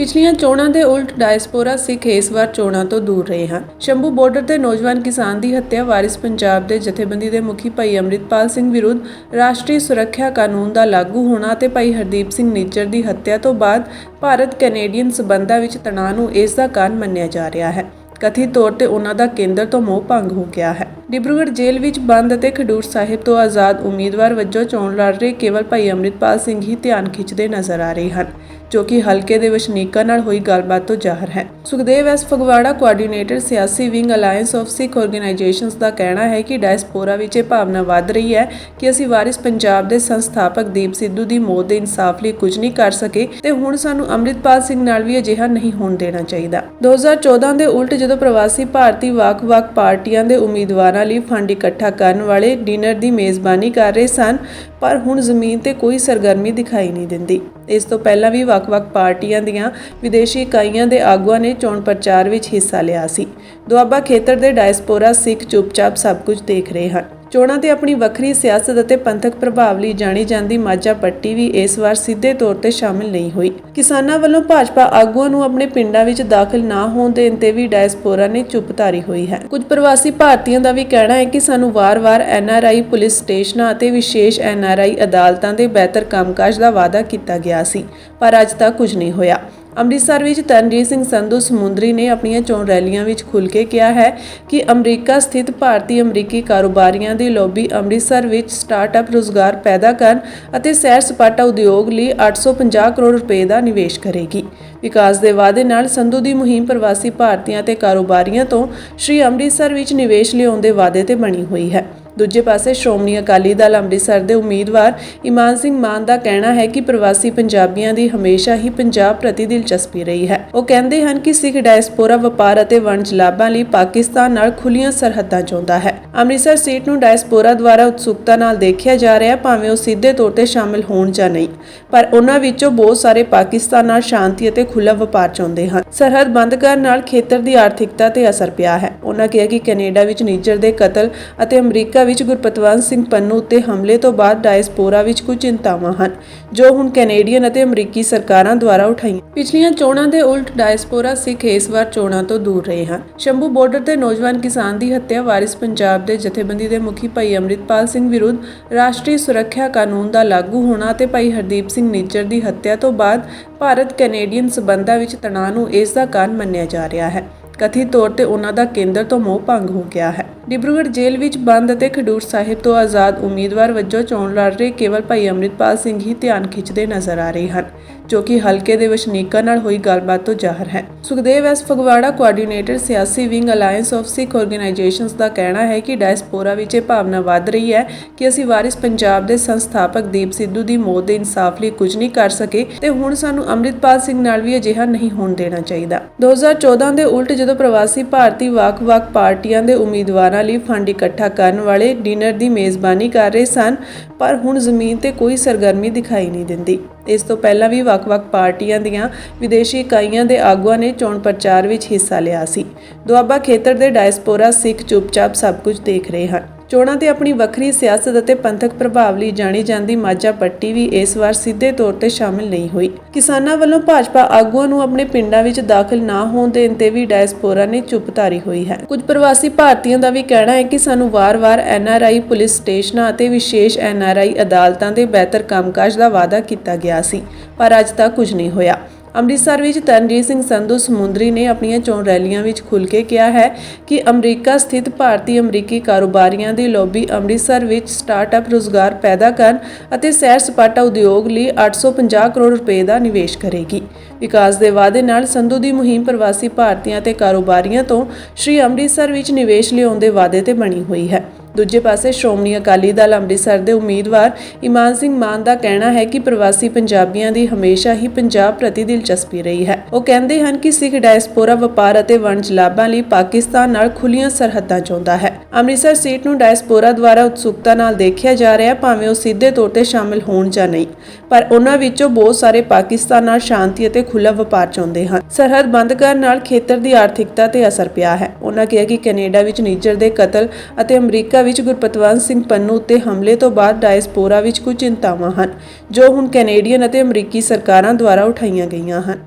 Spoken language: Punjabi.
ਪਿਛਲੀਆਂ ਚੋਣਾਂ ਦੇ ਉਲਟ ਡਾਇਸਪੋਰਾ ਸਿੱਖ ਇਸ ਵਾਰ ਚੋਣਾਂ ਤੋਂ ਦੂਰ ਰਹੇ ਹਨ। ਸ਼ੰਭੂ ਬਾਰਡਰ ਤੇ ਨੌਜਵਾਨ ਕਿਸਾਨ ਦੀ ਹੱਤਿਆ, ਵਾਰਿਸ ਪੰਜਾਬ ਦੇ ਜਥੇਬੰਦੀ ਦੇ ਮੁਖੀ ਭਾਈ ਅੰਮ੍ਰਿਤਪਾਲ ਸਿੰਘ ਵਿਰੁੱਧ ਰਾਸ਼ਟਰੀ ਸੁਰੱਖਿਆ ਕਾਨੂੰਨ ਦਾ ਲਾਗੂ ਹੋਣਾ ਤੇ ਭਾਈ ਹਰਦੀਪ ਸਿੰਘ ਨਿੱਜਰ ਦੀ ਹੱਤਿਆ ਤੋਂ ਬਾਅਦ ਭਾਰਤ ਕੈਨੇਡੀਅਨ ਸਬੰਧਾਂ ਵਿੱਚ ਤਣਾਅ ਨੂੰ ਇਸ ਦਾ ਕਾਰਨ ਮੰਨਿਆ ਜਾ ਰਿਹਾ ਹੈ। ਕਥਿਤ ਤੌਰ ਤੇ ਉਹਨਾਂ ਦਾ ਕੇਂਦਰ ਤੋਂ ਮੋਹ ਭੰਗ ਹੋ ਗਿਆ ਹੈ। ਡਿਬਰੂਗੜ੍ਹ ਜੇਲ੍ਹ ਵਿੱਚ ਬੰਦ ਅਤੇ ਖਡੂਰ ਸਾਹਿਬ ਤੋਂ ਆਜ਼ਾਦ ਉਮੀਦਵਾਰ ਵਜੋਂ ਚੋਣ ਲੜ ਰਹੇ ਕੇਵਲ ਭਾਈ ਅੰਮ੍ਰਿਤਪਾਲ ਸਿੰਘ ਹੀ ਧਿਆਨ ਖਿੱਚਦੇ ਨਜ਼ਰ ਆ ਰਹੇ ਹਨ, ਜੋ ਕਿ ਹਲਕੇ ਦੇ ਵਸਨੀਕਾਂ ਨਾਲ ਹੋਈ ਗੱਲਬਾਤ ਤੋਂ ਜ਼ਾਹਰ ਹੈ। ਸੁਖਦੇਵ ਐਸ ਫਗਵਾੜਾ ਕੋਆਰਡੀਨੇਟਰ ਸਿਆਸੀ wing alliance of Sikh organisations ਦਾ ਕਹਿਣਾ ਹੈ ਕਿ ਡਾਇਸਪੋਰਾ ਵਿੱਚ ਇਹ ਭਾਵਨਾ ਵੱਧ ਰਹੀ ਹੈ ਕਿ ਅਸੀਂ ਵਾਰਿਸ ਪੰਜਾਬ ਦੇ ਸੰਸਥਾਪਕ ਦੀਪ ਸਿੱਧੂ ਦੀ ਮੌਤ ਦੇ ਇਨਸਾਫ ਲਈ ਕੁਝ ਨਹੀਂ ਕਰ ਸਕੇ ਤੇ ਹੁਣ ਸਾਨੂੰ ਅੰਮ੍ਰਿਤਪਾਲ ਸਿੰਘ ਨਾਲ ਵੀ ਅਜਿਹਾ ਨਹੀਂ ਹੋਣ ਦੇਣਾ ਚਾਹੀਦਾ। 2014 ਦੇ ਉਲਟ ਜਦੋਂ ਪ੍ਰਵਾਸੀ ਭਾਰਤੀ ਵੱਖ-ਵੱਖ ਪਾਰਟੀਆਂ ਦੇ ਉਮੀਦਵਾਰਾਂ ਲਈ ਫੰਡ ਇਕੱਠਾ ਕਰਨ ਵਾਲੇ ਡਿਨਰ ਦੀ ਮੇਜ਼ਬਾਨੀ ਕਰ ਰਹੇ ਸਨ, ਪਰ ਹੁਣ ਜ਼ਮੀਨ ਤੇ ਕੋਈ ਸਰਗਰਮੀ ਦਿਖਾਈ ਨਹੀਂ ਦਿੰਦੀ। ਇਸ ਤੋਂ ਪਹਿਲਾਂ ਵੀ ਵੱਖ-ਵੱਖ ਪਾਰਟੀਆਂ ਦੀਆਂ ਵਿਦੇਸ਼ੀ ਇਕਾਈਆਂ ਦੇ ਆਗੂਆਂ ਨੇ ਚੋਣ ਪ੍ਰਚਾਰ ਵਿੱਚ ਹਿੱਸਾ ਲਿਆ ਸੀ। ਦੁਆਬਾ ਖੇਤਰ ਦੇ ਡਾਇਸਪੋਰਾ ਸਿੱਖ ਚੁੱਪਚਾਪ ਸਭ ਕੁਝ ਦੇਖ ਰਹੇ ਹਨ। ਚੋਣਾਂ ਤੇ ਆਪਣੀ ਵੱਖਰੀ ਸਿਆਸਤ ਅਤੇ ਪੰਥਕ ਪ੍ਰਭਾਵ ਲਈ ਜਾਣੀ ਜਾਂਦੀ ਮਾਝਾ ਪੱਟੀ ਵੀ ਇਸ ਵਾਰ ਸਿੱਧੇ ਤੌਰ ਤੇ ਸ਼ਾਮਿਲ ਨਹੀਂ ਹੋਈ। ਕਿਸਾਨਾਂ ਵੱਲੋਂ ਭਾਜਪਾ ਆਗੂਆਂ ਨੂੰ ਆਪਣੇ ਪਿੰਡਾਂ ਵਿੱਚ ਦਾਖਲ ਨਾ ਹੋਣ ਦੇਣ ਤੇ ਵੀ ਡਾਇਸਪੋਰਾ ਨੇ ਚੁੱਪ ਧਾਰੀ ਹੋਈ ਹੈ। ਕੁਝ ਪ੍ਰਵਾਸੀ ਭਾਰਤੀਆਂ ਦਾ ਵੀ ਕਹਿਣਾ ਹੈ ਕਿ ਸਾਨੂੰ ਵਾਰ-ਵਾਰ ਐਨਆਰਆਈ ਪੁਲਿਸ ਸਟੇਸ਼ਨਾਂ ਅਤੇ ਵਿਸ਼ੇਸ਼ ਐਨਆਰਆਈ ਅਦਾਲਤਾਂ ਦੇ ਬਿਹਤਰ ਕੰਮਕਾਜ ਦਾ ਵਾਅਦਾ ਕੀਤਾ ਗਿਆ ਸੀ, ਪਰ ਅੱਜ ਤੱਕ ਕੁਝ ਨਹੀਂ ਹੋਇਆ। ਅੰਮ੍ਰਿਤਸਰ ਵਿੱਚ ਤਰਨਜੀਤ ਸਿੰਘ ਸੰਧੂ ਸਮੁੰਦਰੀ ਨੇ ਆਪਣੀਆਂ ਚੋਣ ਰੈਲੀਆਂ ਵਿੱਚ ਖੁੱਲ੍ਹ ਕੇ ਕਿਹਾ ਹੈ ਕਿ ਅਮਰੀਕਾ ਸਥਿਤ ਭਾਰਤੀ ਅਮਰੀਕੀ ਕਾਰੋਬਾਰੀਆਂ ਦੀ ਲੌਬੀ ਅੰਮ੍ਰਿਤਸਰ ਵਿੱਚ ਸਟਾਰਟਅਪ ਰੁਜ਼ਗਾਰ ਪੈਦਾ ਕਰਨ ਅਤੇ ਸੈਰ ਸਪਾਟਾ ਉਦਯੋਗ ਲਈ 850 ਕਰੋੜ ਰੁਪਏ ਦਾ ਨਿਵੇਸ਼ ਕਰੇਗੀ। ਵਿਕਾਸ ਦੇ ਵਾਅਦੇ ਨਾਲ ਸੰਧੂ ਦੀ ਮੁਹਿੰਮ ਪ੍ਰਵਾਸੀ ਭਾਰਤੀਆਂ ਤੇ ਕਾਰੋਬਾਰੀਆਂ ਤੋਂ ਸ਼੍ਰੀ ਅੰਮ੍ਰਿਤਸਰ ਵਿੱਚ ਨਿਵੇਸ਼ ਲਿਆਉਣ ਦੇ ਵਾਅਦੇ ਤੇ ਬਣੀ ਹੋਈ ਹੈ। ਦੂਜੇ ਪਾਸੇ ਸ਼੍ਰੋਮਣੀ ਅਕਾਲੀ ਦਲ ਅੰਮ੍ਰਿਤਸਰ ਦੇ ਉਮੀਦਵਾਰ ਇਮਾਨ ਸਿੰਘ ਮਾਨ ਦਾ ਕਹਿਣਾ ਹੈ ਕਿ ਪ੍ਰਵਾਸੀ ਪੰਜਾਬੀਆਂ ਦੀ ਹਮੇਸ਼ਾ ਹੀ ਪੰਜਾਬ ਪ੍ਰਤੀ ਦਿਲਚਸਪੀ ਰਹੀ ਹੈ। ਉਹ ਕਹਿੰਦੇ ਹਨ ਕਿ ਸਿੱਖ ਡਾਇਸਪੋਰਾ ਵਪਾਰ ਅਤੇ ਵਣਜ ਲਾਭਾਂ ਲਈ ਪਾਕਿਸਤਾਨ ਨਾਲ ਖੁੱਲੀਆਂ ਸਰਹੱਦਾਂ ਚਾਹੁੰਦਾ ਹੈ। ਅੰਮ੍ਰਿਤਸਰ ਸੀਟ ਨੂੰ ਡਾਇਸਪੋਰਾ ਦੁਆਰਾ ਉਤਸੁਕਤਾ ਨਾਲ ਦੇਖਿਆ ਜਾ ਰਿਹਾ, ਭਾਵੇਂ ਉਹ ਸਿੱਧੇ ਤੌਰ ਤੇ ਸ਼ਾਮਿਲ ਹੋਣ ਜਾਂ ਨਹੀਂ। ਪਰ ਉਹਨਾਂ ਵਿੱਚੋਂ ਬਹੁਤ ਸਾਰੇ ਪਾਕਿਸਤਾਨ ਨਾਲ ਸ਼ਾਂਤੀ ਅਤੇ ਖੁੱਲ੍ਹਾ ਵਪਾਰ ਚਾਹੁੰਦੇ ਹਨ। ਸਰਹੱਦ ਬੰਦ ਕਰਨ ਨਾਲ ਖੇਤਰ ਦੀ ਆਰਥਿਕਤਾ ਤੇ ਅਸਰ ਪਿਆ ਹੈ। ਉਹਨਾਂ ਕਿਹਾ ਕਿ ਕੈਨੇਡਾ ਵਿੱਚ ਨੀਜਰ ਦੇ ਕਤਲ ਅਤੇ ਅਮਰੀਕਾ ਵਿੱਚ ਗੁਰਪਤਵੰਤ ਸਿੰਘ ਪੰਨੂ ਉੱਤੇ ਹਮਲੇ ਤੋਂ ਬਾਅਦ ਡਾਇਸਪੋਰਾ ਵਿੱਚ ਕੁਝ ਚਿੰਤਾਵਾਂ ਹਨ, ਜੋ ਹੁਣ ਕੈਨੇਡੀਅਨ ਅਤੇ ਅਮਰੀਕੀ ਸਰਕਾਰਾਂ ਦੁਆਰਾ ਉਠਾਈਆਂ। ਪਿਛਲੀਆਂ ਚੋਣਾਂ ਦੇ ਉਲਟ ਡਾਇਸਪੋਰਾ ਸਿੱਖ ਇਸ ਵਾਰ ਚੋਣਾਂ ਤੋਂ ਦੂਰ ਰਹੇ ਹਨ। ਸ਼ੰਭੂ ਬਾਰਡਰ ਤੇ ਨੌਜਵਾਨ ਕਿਸਾਨ ਦੀ ਹੱਤਿਆ, ਵਾਰਿਸ ਪੰਜਾਬ ਦੇ ਜਥੇਬੰਦੀ ਦੇ ਮੁਖੀ ਭਾਈ ਅੰਮ੍ਰਿਤਪਾਲ ਸਿੰਘ ਵਿਰੁੱਧ ਰਾਸ਼ਟਰੀ ਸੁਰੱਖਿਆ ਕਾਨੂੰਨ ਦਾ ਲਾਗੂ ਹੋਣਾ ਅਤੇ ਭਾਈ ਹਰਦੀਪ ਸਿੰਘ ਨਿੱਜਰ ਦੀ ਹੱਤਿਆ ਤੋਂ ਬਾਅਦ ਭਾਰਤ ਕੈਨੇਡੀਅਨ ਸਬੰਧਾਂ ਵਿੱਚ ਤਣਾਅ ਨੂੰ ਇਸ ਦਾ ਕਾਰਨ ਮੰਨਿਆ ਜਾ ਰਿਹਾ ਹੈ। ਕਥਿਤ ਤੌਰ ਤੇ ਉਹਨਾਂ ਦਾ ਕੇਂਦਰ ਤੋਂ ਮੋਹ ਭੰਗ ਹੋ ਗਿਆ ਹੈ। ਡਿਬਰੂਗੜ੍ਹ ਜੇਲ੍ਹ ਵਿੱਚ ਬੰਦ ਅਤੇ ਖਡੂਰ ਸਾਹਿਬ ਤੋਂ ਆਜ਼ਾਦ ਉਮੀਦਵਾਰ ਵਜੋਂ ਚੋਣ ਲੜ ਰਹੇ ਕੇਵਲ ਭਾਈ ਅੰਮ੍ਰਿਤਪਾਲ ਸਿੰਘ ਹੀ ਧਿਆਨ ਖਿੱਚਦੇ ਨਜ਼ਰ ਆ ਰਹੇ ਹਨ, ਜੋ ਕਿ ਹਲਕੇ ਦੇ ਵਸਨੀਕਾਂ ਨਾਲ ਹੋਈ ਗੱਲਬਾਤ ਤੋਂ ਜ਼ਾਹਰ ਹੈ। ਸੁਖਦੇਵ ਐਸ ਫਗਵਾੜਾ ਕੋਆਰਡੀਨੇਟਰ ਸਿਆਸੀ wing alliance of Sikh organisations ਦਾ ਕਹਿਣਾ ਹੈ ਕਿ ਡਾਇਸਪੋਰਾ ਵਿੱਚ ਇਹ ਭਾਵਨਾ ਵੱਧ ਰਹੀ ਹੈ ਕਿ ਅਸੀਂ ਵਾਰਿਸ ਪੰਜਾਬ ਦੇ ਸੰਸਥਾਪਕ ਦੀਪ ਸਿੱਧੂ ਦੀ ਮੌਤ ਦੇ ਇਨਸਾਫ ਲਈ ਕੁਝ ਨਹੀਂ ਕਰ ਸਕੇ ਤੇ ਹੁਣ ਸਾਨੂੰ ਅੰਮ੍ਰਿਤਪਾਲ ਸਿੰਘ ਨਾਲ ਵੀ ਅਜਿਹਾ ਨਹੀਂ ਹੋਣ ਦੇਣਾ ਚਾਹੀਦਾ। 2014 ਦੇ ਉਲਟ ਜਦੋਂ ਪ੍ਰਵਾਸੀ ਭਾਰਤੀ ਵੱਖ-ਵੱਖ ਪਾਰਟੀਆਂ ਦੇ ਉਮੀਦਵਾਰਾਂ ਲਈ ਫੰਡ ਇਕੱਠਾ ਕਰਨ ਵਾਲੇ ਡਿਨਰ ਦੀ ਮੇਜ਼ਬਾਨੀ ਕਰ ਰਹੇ ਸਨ, ਪਰ ਹੁਣ ਜ਼ਮੀਨ ਤੇ ਕੋਈ ਸਰਗਰਮੀ ਦਿਖਾਈ ਨਹੀਂ ਦਿੰਦੀ। ਇਸ ਤੋਂ ਪਹਿਲਾਂ ਵੀ ਵੱਖ-ਵੱਖ ਪਾਰਟੀਆਂ ਦੀਆਂ ਵਿਦੇਸ਼ੀ ਇਕਾਈਆਂ ਦੇ ਆਗੂਆਂ ਨੇ ਚੋਣ ਪ੍ਰਚਾਰ ਵਿੱਚ ਹਿੱਸਾ ਲਿਆ ਸੀ। ਦੁਆਬਾ ਖੇਤਰ ਦੇ ਡਾਇਸਪੋਰਾ ਸਿੱਖ ਚੁੱਪਚਾਪ ਸਭ ਕੁਝ ਦੇਖ ਰਹੇ ਹਨ। ਚੋਣਾਂ ਤੇ ਆਪਣੀ ਵੱਖਰੀ ਸਿਆਸਤ ਅਤੇ ਪੰਥਕ ਪ੍ਰਭਾਵ ਲਈ ਜਾਣੀ ਜਾਂਦੀ ਮਾਝਾ ਪੱਟੀ ਵੀ ਇਸ ਵਾਰ ਸਿੱਧੇ ਤੌਰ ਤੇ ਸ਼ਾਮਿਲ ਨਹੀਂ ਹੋਈ। ਕਿਸਾਨਾਂ ਵੱਲੋਂ ਭਾਜਪਾ ਆਗੂਆਂ ਨੂੰ ਆਪਣੇ ਪਿੰਡਾਂ ਵਿੱਚ ਦਾਖਲ ਨਾ ਹੋਣ ਦੇਣ ਤੇ ਵੀ ਡਾਇਸਪੋਰਾ ਨੇ ਚੁੱਪ ਧਾਰੀ ਹੋਈ ਹੈ। ਕੁਝ ਪ੍ਰਵਾਸੀ ਭਾਰਤੀਆਂ ਦਾ ਵੀ ਕਹਿਣਾ ਹੈ ਕਿ ਸਾਨੂੰ ਵਾਰ-ਵਾਰ ਐਨਆਰਆਈ ਪੁਲਿਸ ਸਟੇਸ਼ਨਾਂ ਅਤੇ ਵਿਸ਼ੇਸ਼ ਐਨਆਰਆਈ ਅਦਾਲਤਾਂ ਦੇ ਬਿਹਤਰ ਕੰਮਕਾਜ ਦਾ ਵਾਅਦਾ ਕੀਤਾ ਗਿਆ ਸੀ, ਪਰ ਅੱਜ ਤੱਕ ਕੁਝ ਨਹੀਂ ਹੋਇਆ। ਅੰਮ੍ਰਿਤਸਰ ਵਿੱਚ ਤਰਨਜੀਤ ਸਿੰਘ ਸੰਧੂ ਸਮੁੰਦਰੀ ਨੇ ਆਪਣੀਆਂ ਚੋਣ ਰੈਲੀਆਂ ਵਿੱਚ ਖੁੱਲ੍ਹ ਕੇ ਕਿਹਾ ਹੈ ਕਿ ਅਮਰੀਕਾ ਸਥਿਤ ਭਾਰਤੀ ਅਮਰੀਕੀ ਕਾਰੋਬਾਰੀਆਂ ਦੀ ਲੌਬੀ ਅੰਮ੍ਰਿਤਸਰ ਵਿੱਚ ਸਟਾਰਟਅਪ ਰੁਜ਼ਗਾਰ ਪੈਦਾ ਕਰਨ ਅਤੇ ਸੈਰ ਸਪਾਟਾ ਉਦਯੋਗ ਲਈ 850 ਕਰੋੜ ਰੁਪਏ ਦਾ ਨਿਵੇਸ਼ ਕਰੇਗੀ। ਵਿਕਾਸ ਦੇ ਵਾਅਦੇ ਨਾਲ ਸੰਧੂ ਦੀ ਮੁਹਿੰਮ ਪ੍ਰਵਾਸੀ ਭਾਰਤੀਆਂ ਤੇ ਕਾਰੋਬਾਰੀਆਂ ਤੋਂ ਸ਼੍ਰੀ ਅੰਮ੍ਰਿਤਸਰ ਵਿੱਚ ਨਿਵੇਸ਼ ਲਿਆਉਣ ਦੇ ਵਾਅਦੇ ਤੇ ਬਣੀ ਹੋਈ ਹੈ। ਦੂਜੇ ਪਾਸੇ ਸ਼੍ਰੋਮਣੀ ਅਕਾਲੀ ਦਲ ਅੰਮ੍ਰਿਤਸਰ ਦੇ ਉਮੀਦਵਾਰ ਇਮਾਨ ਸਿੰਘ ਮਾਨ ਦਾ ਕਹਿਣਾ ਹੈ ਕਿ ਪ੍ਰਵਾਸੀ ਪੰਜਾਬੀਆਂ ਦੀ ਹਮੇਸ਼ਾ ਹੀ ਪੰਜਾਬ ਪ੍ਰਤੀ ਦਿਲਚਸਪੀ ਰਹੀ ਹੈ। ਉਹ ਕਹਿੰਦੇ ਹਨ ਕਿ ਸਿੱਖ ਡਾਇਸਪੋਰਾ ਵਪਾਰ ਅਤੇ ਵਣਜ ਲਾਭਾਂ ਲਈ ਪਾਕਿਸਤਾਨ ਨਾਲ ਖੁੱਲੀਆਂ ਸਰਹੱਦਾਂ ਚਾਹੁੰਦਾ ਹੈ। ਅੰਮ੍ਰਿਤਸਰ ਸੀਟ ਨੂੰ ਡਾਇਸਪੋਰਾ ਦੁਆਰਾ ਉਤਸੁਕਤਾ ਨਾਲ ਦੇਖਿਆ ਜਾ ਰਿਹਾ ਹੈ ਭਾਵੇਂ ਉਹ ਸਿੱਧੇ ਤੌਰ ਤੇ ਸ਼ਾਮਿਲ ਹੋਣ ਜਾਂ ਨਹੀਂ। ਪਰ ਉਹਨਾਂ ਵਿੱਚੋਂ ਬਹੁਤ ਸਾਰੇ ਪਾਕਿਸਤਾਨ ਨਾਲ ਸ਼ਾਂਤੀ ਅਤੇ ਖੁੱਲ੍ਹਾ ਵਪਾਰ ਚਾਹੁੰਦੇ ਹਨ। ਸਰਹੱਦ ਬੰਦ ਕਰਨ ਨਾਲ ਖੇਤਰ ਦੀ ਆਰਥਿਕਤਾ ਤੇ ਅਸਰ ਪਿਆ ਹੈ। ਉਹਨਾਂ ਕਿਹਾ ਕਿ ਕੈਨੇਡਾ ਵਿੱਚ ਨੀਜਰ ਦੇ ਕਤਲ ਅਤੇ ਅਮਰੀਕਾ ਅਮਰੀਕਾ ਵਿੱਚ ਗੁਰਪਤਵੰਤ ਸਿੰਘ ਪੰਨੂ ਉੱਤੇ ਹਮਲੇ ਤੋਂ ਬਾਅਦ ਡਾਇਸਪੋਰਾ ਵਿੱਚ ਕੁਝ ਚਿੰਤਾਵਾਂ ਹਨ, ਜੋ ਹੁਣ ਕੈਨੇਡੀਅਨ ਅਤੇ ਅਮਰੀਕੀ ਸਰਕਾਰਾਂ ਦੁਆਰਾ ਉਠਾਈਆਂ ਗਈਆਂ ਹਨ।